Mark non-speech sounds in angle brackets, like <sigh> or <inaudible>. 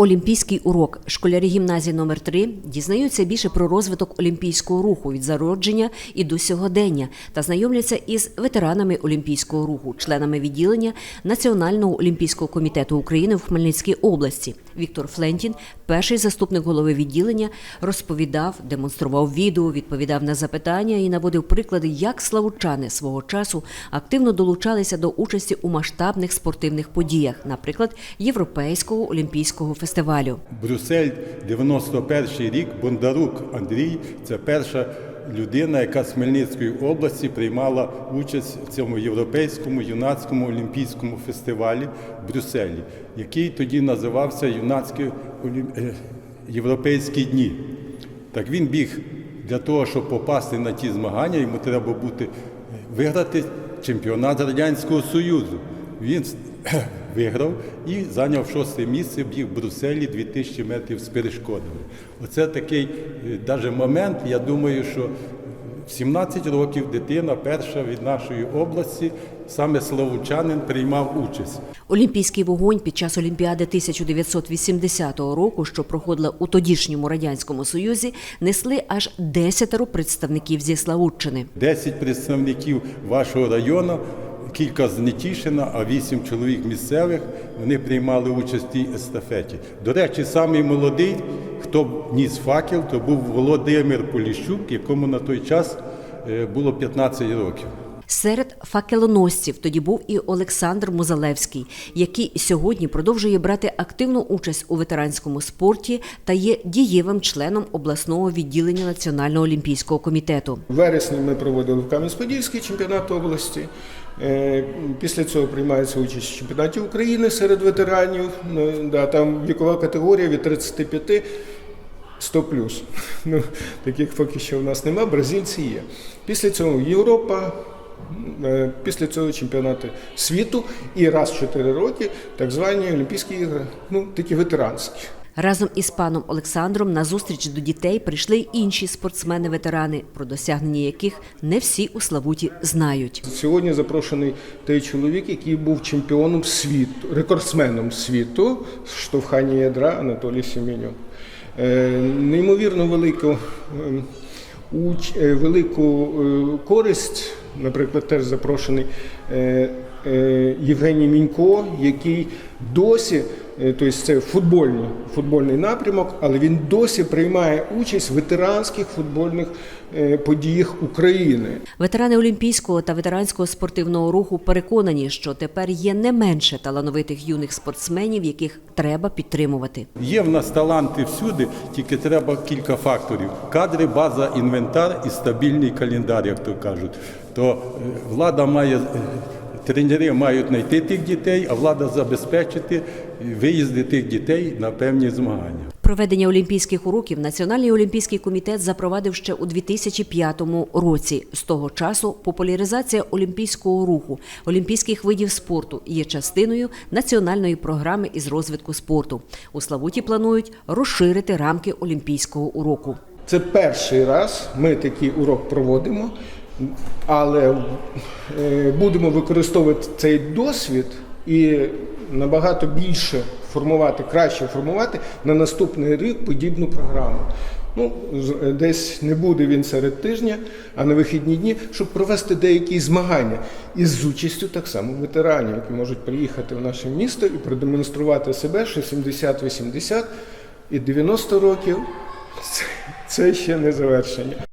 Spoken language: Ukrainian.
Олімпійський урок. Школярі гімназії номер 3 дізнаються більше про розвиток олімпійського руху від зародження і до сьогодення та знайомляться із ветеранами олімпійського руху, членами відділення Національного олімпійського комітету України в Хмельницькій області. Віктор Флентін, перший заступник голови відділення, розповідав, демонстрував відео, відповідав на запитання і наводив приклади, як славучани свого часу активно долучалися до участі у масштабних спортивних подіях, наприклад, Європейського олімпійського фестивалю. Брюссель, 91 рік, Бондарук Андрій це перша людина, яка з Хмельницької області приймала участь в цьому європейському юнацькому олімпійському фестивалі в Брюсселі, який тоді називався Юнацькі е, Європейські дні. Так він біг для того, щоб попасти на ті змагання, йому треба бути виграти чемпіонат Радянського Союзу. Він виграв і зайняв шосте місце, біг в Брюсселі 2000 метрів з перешкодами. Оце такий навіть момент, я думаю, що в 17 років дитина перша від нашої області, саме Славучанин, приймав участь. Олімпійський вогонь під час Олімпіади 1980 року, що проходила у тодішньому радянському союзі, несли аж десятеро представників зі Славутчини. 10 представників вашого району, кілька з Нетішина, а 8 чоловік місцевих, вони приймали участь в тій естафеті. До речі, самий молодий, хто ніс факел, то був Володимир Поліщук, якому на той час е, було 15 років. Серед факелоносців тоді був і Олександр Музалевський, який сьогодні продовжує брати активну участь у ветеранському спорті та є дієвим членом обласного відділення Національного олімпійського комітету. В вересні ми проводили в Кам'янець-Подільський чемпіонат області. Е, Після цього приймається участь в чемпіонаті України серед ветеранів. Ну, Да, там вікова категорія від 35 100 плюс. <laughs> Ну, таких поки що в нас нема, бразильці є. Після цього Європа, е, після цього чемпіонати світу і раз в 4 роки так звані Олімпійські ігри, ну такі ветеранські. Разом із паном Олександром на зустріч до дітей прийшли й інші спортсмени-ветерани, про досягнення яких не всі у Славуті знають. Сьогодні запрошений той чоловік, який був чемпіоном світу, рекордсменом світу штовхання ядра Анатолій Семенюк. Е, Неймовірно велику, ем, е, велику е, користь, наприклад, теж запрошений е, е, Євгеній Мінько, який досі, е, тобто це футбольний, футбольний напрямок, але він досі приймає участь в ветеранських футбольних е, подіях України. Ветерани олімпійського та ветеранського спортивного руху переконані, що тепер є не менше талановитих юних спортсменів, яких треба підтримувати. Є в нас таланти всюди, тільки треба кілька факторів: кадри, база, інвентар і стабільний календар, як то кажуть. То е, влада має. Тренери мають знайти тих дітей, а влада забезпечити виїзди тих дітей на певні змагання. Проведення олімпійських уроків Національний олімпійський комітет запровадив ще у 2005 році. З того часу популяризація олімпійського руху, олімпійських видів спорту є частиною національної програми із розвитку спорту. У Славуті планують розширити рамки олімпійського уроку. Це перший раз ми такий урок проводимо, але е, будемо використовувати цей досвід і набагато більше формувати, краще формувати на наступний рік подібну програму. Ну, з- десь не буде він серед тижня, а на вихідні дні, щоб провести деякі змагання із участю так само ветеранів, які можуть приїхати в наше місто і продемонструвати себе, що 70-80 і 90 років це ще не завершення.